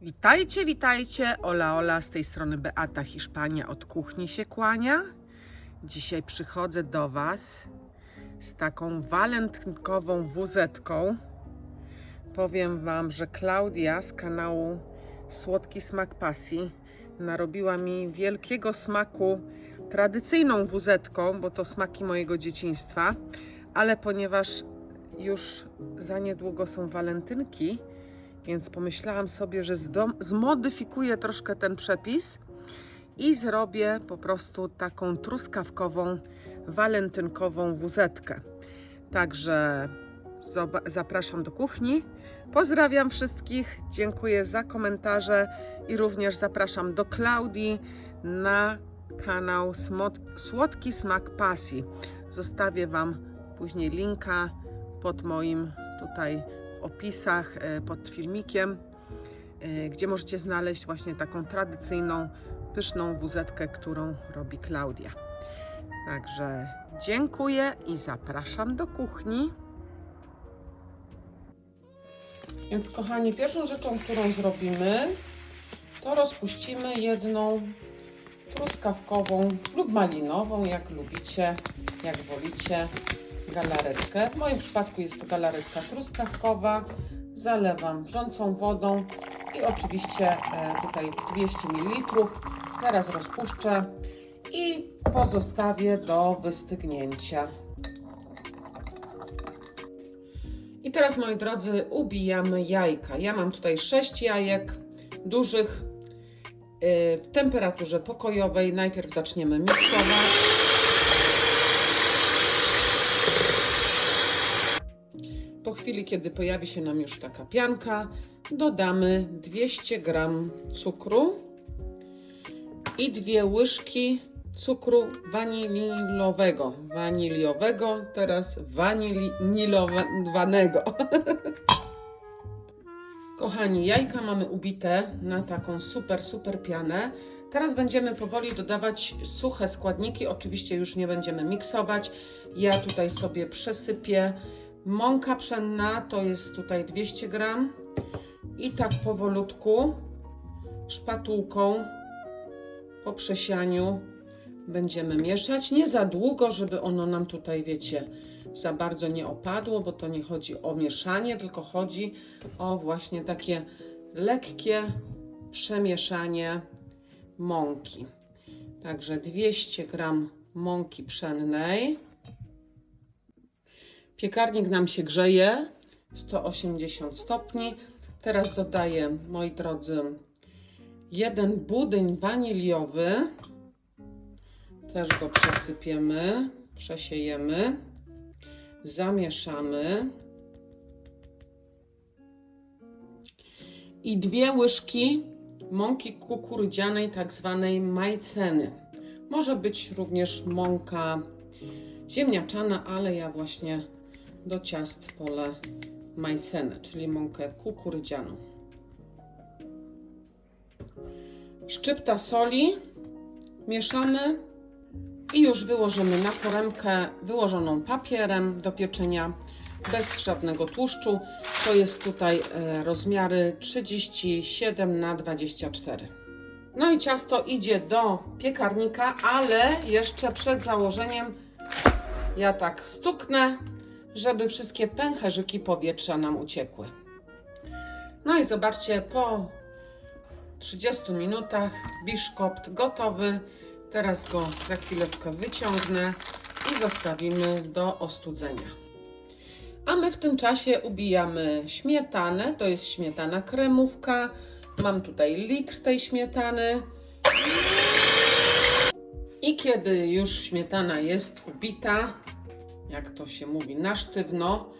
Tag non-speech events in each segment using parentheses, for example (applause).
Witajcie, witajcie. Ola, Ola, z tej strony Beata Hiszpania od kuchni się kłania. Dzisiaj przychodzę do Was z taką walentynkową wuzetką. Powiem Wam, że Klaudia z kanału Słodki Smak Pasji narobiła mi wielkiego smaku tradycyjną wuzetką, bo to smaki mojego dzieciństwa, ale ponieważ już za niedługo są walentynki, więc pomyślałam sobie, że zmodyfikuję troszkę ten przepis i zrobię po prostu taką truskawkową, walentynkową wuzetkę. Także zapraszam do kuchni. Pozdrawiam wszystkich, dziękuję za komentarze i również zapraszam do Klaudii na kanał Słodki Smak Pasji. Zostawię Wam później linka pod moim tutaj opisach e, pod filmikiem, e, gdzie możecie znaleźć właśnie taką tradycyjną, pyszną wuzetkę, którą robi Klaudia. Także dziękuję i zapraszam do kuchni. Więc kochani, pierwszą rzeczą, którą zrobimy, to rozpuścimy jedną truskawkową lub malinową, jak lubicie, jak wolicie, galaretkę. W moim przypadku jest to galaretka truskawkowa. Zalewam wrzącą wodą i oczywiście e, tutaj 200 ml. Teraz rozpuszczę i pozostawię do wystygnięcia. I teraz, moi drodzy, ubijamy jajka. Ja mam tutaj 6 jajek dużych yy, w temperaturze pokojowej. Najpierw zaczniemy miksować. Po chwili, kiedy pojawi się nam już taka pianka, dodamy 200 g cukru i dwie łyżki cukru wanilowego. Waniliowego, teraz wanililowanego. (laughs) Kochani, jajka mamy ubite na taką super, super pianę. Teraz będziemy powoli dodawać suche składniki. Oczywiście już nie będziemy miksować. Ja tutaj sobie przesypię mąka pszenna, to jest tutaj 200 gram. I tak powolutku, szpatułką po przesianiu będziemy mieszać. Nie za długo, żeby ono nam tutaj, wiecie, za bardzo nie opadło, bo to nie chodzi o mieszanie, tylko chodzi o właśnie takie lekkie przemieszanie mąki. Także 200 gram mąki pszennej. Piekarnik nam się grzeje 180 stopni. Teraz dodaję, moi drodzy, jeden budyń waniliowy. Też go przesypiemy, przesiejemy, zamieszamy. I dwie łyżki mąki kukurydzianej, tak zwanej majceny. Może być również mąka ziemniaczana, ale ja właśnie do ciast polę majcenę, czyli mąkę kukurydzianą. Szczypta soli, mieszamy i już wyłożymy na foremkę wyłożoną papierem do pieczenia bez żadnego tłuszczu. To jest tutaj e, rozmiary 37 na 24. No i ciasto idzie do piekarnika, ale jeszcze przed założeniem ja tak stuknę, żeby wszystkie pęcherzyki powietrza nam uciekły. No i zobaczcie, po 30 minutach biszkopt gotowy. Teraz go za chwileczkę wyciągnę i zostawimy do ostudzenia. A my w tym czasie ubijamy śmietanę. To jest śmietana kremówka. Mam tutaj litr tej śmietany. I kiedy już śmietana jest ubita, jak to się mówi, na sztywno,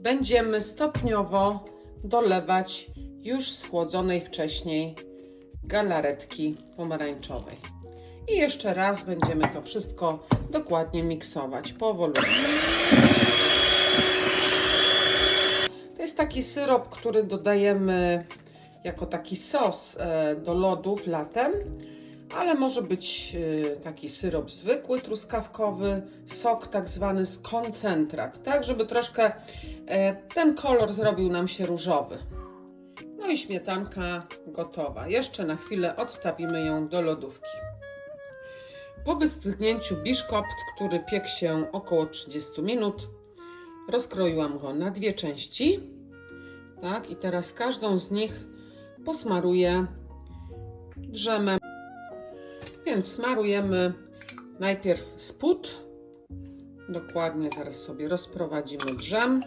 będziemy stopniowo dolewać już schłodzonej wcześniej galaretki pomarańczowej. I jeszcze raz będziemy to wszystko dokładnie miksować powolutku. To jest taki syrop, który dodajemy jako taki sos e, do lodów latem, ale może być e, taki syrop zwykły, truskawkowy, sok tak zwany z koncentrat, tak żeby troszkę e, ten kolor zrobił nam się różowy. No i śmietanka gotowa. Jeszcze na chwilę odstawimy ją do lodówki. Po wystygnięciu biszkopt, który piekł się około 30 minut, rozkroiłam go na dwie części. Tak, i teraz każdą z nich posmaruję drzemem. Więc smarujemy najpierw spód. Dokładnie zaraz sobie rozprowadzimy drzem.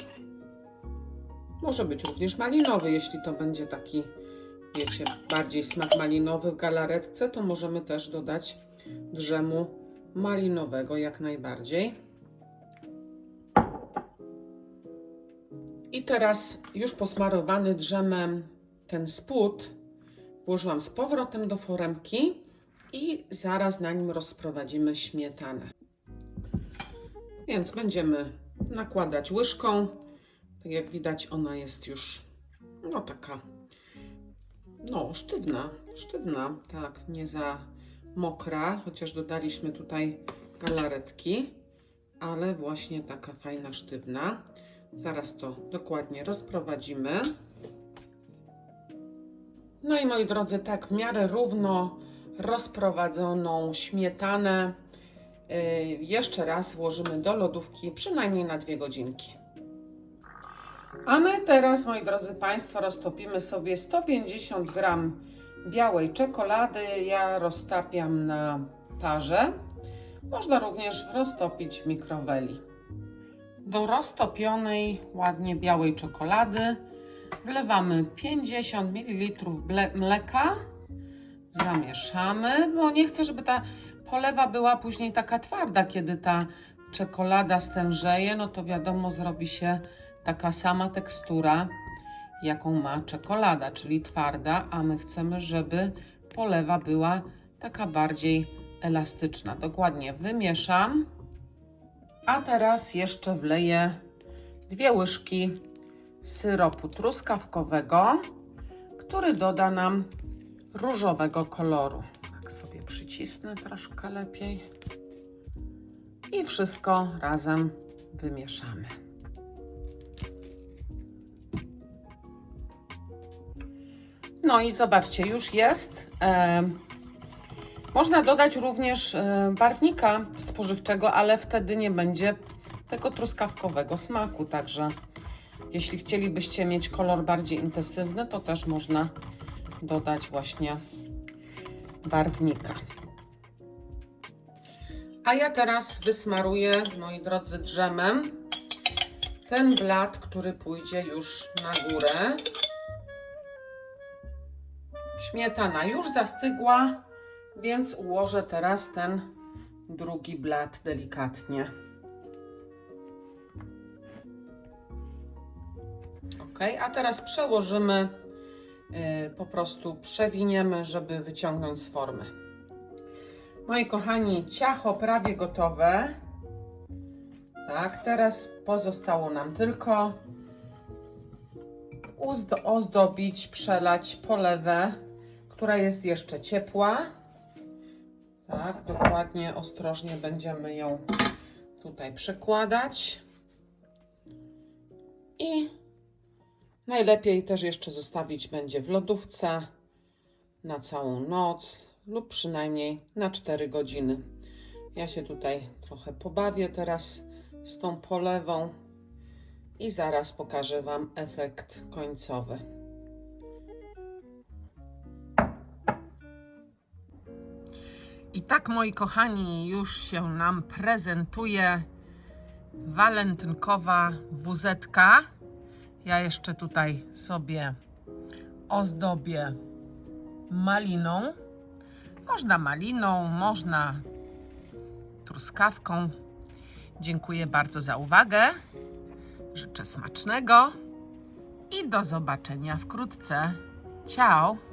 Może być również malinowy, jeśli to będzie taki, wiecie, bardziej smak malinowy w galaretce, to możemy też dodać drzemu malinowego jak najbardziej. I teraz już posmarowany drzemem ten spód włożyłam z powrotem do foremki i zaraz na nim rozprowadzimy śmietanę. Więc będziemy nakładać łyżką. Tak jak widać, ona jest już no taka no sztywna, sztywna, tak, nie za mokra, chociaż dodaliśmy tutaj galaretki, ale właśnie taka fajna, sztywna. Zaraz to dokładnie rozprowadzimy. No i moi drodzy, tak w miarę równo rozprowadzoną śmietanę yy, jeszcze raz włożymy do lodówki przynajmniej na dwie godzinki. A my teraz, moi drodzy Państwo, roztopimy sobie 150 gram białej czekolady. Ja roztapiam na parze. Można również roztopić w mikroweli. Do roztopionej ładnie białej czekolady wlewamy 50 ml mleka. Zamieszamy, bo nie chcę, żeby ta polewa była później taka twarda, kiedy ta czekolada stężeje, no to wiadomo, zrobi się taka sama tekstura, jaką ma czekolada, czyli twarda, a my chcemy, żeby polewa była taka bardziej elastyczna. Dokładnie wymieszam. A teraz jeszcze wleję dwie łyżki syropu truskawkowego, który doda nam różowego koloru. Tak sobie przycisnę troszkę lepiej. I wszystko razem wymieszamy. No i zobaczcie, już jest. Można dodać również e, barwnika spożywczego, ale wtedy nie będzie tego truskawkowego smaku. Także jeśli chcielibyście mieć kolor bardziej intensywny, to też można dodać właśnie barwnika. A ja teraz wysmaruję, moi drodzy, drzemem ten blat, który pójdzie już na górę. Śmietana już zastygła, więc ułożę teraz ten drugi blat delikatnie. Ok, a teraz przełożymy, po prostu przewiniemy, żeby wyciągnąć z formy. Moi kochani, ciacho prawie gotowe. Tak, teraz pozostało nam tylko ozdobić, przelać polewę, która jest jeszcze ciepła. Tak, dokładnie, ostrożnie będziemy ją tutaj przekładać. I najlepiej też jeszcze zostawić będzie w lodówce na całą noc lub przynajmniej na 4 godziny. Ja się tutaj trochę pobawię teraz z tą polewą i zaraz pokażę Wam efekt końcowy. I tak, moi kochani, już się nam prezentuje walentynkowa wuzetka. Ja jeszcze tutaj sobie ozdobię maliną. Można maliną, można truskawką. Dziękuję bardzo za uwagę. Życzę smacznego i do zobaczenia wkrótce. Ciao!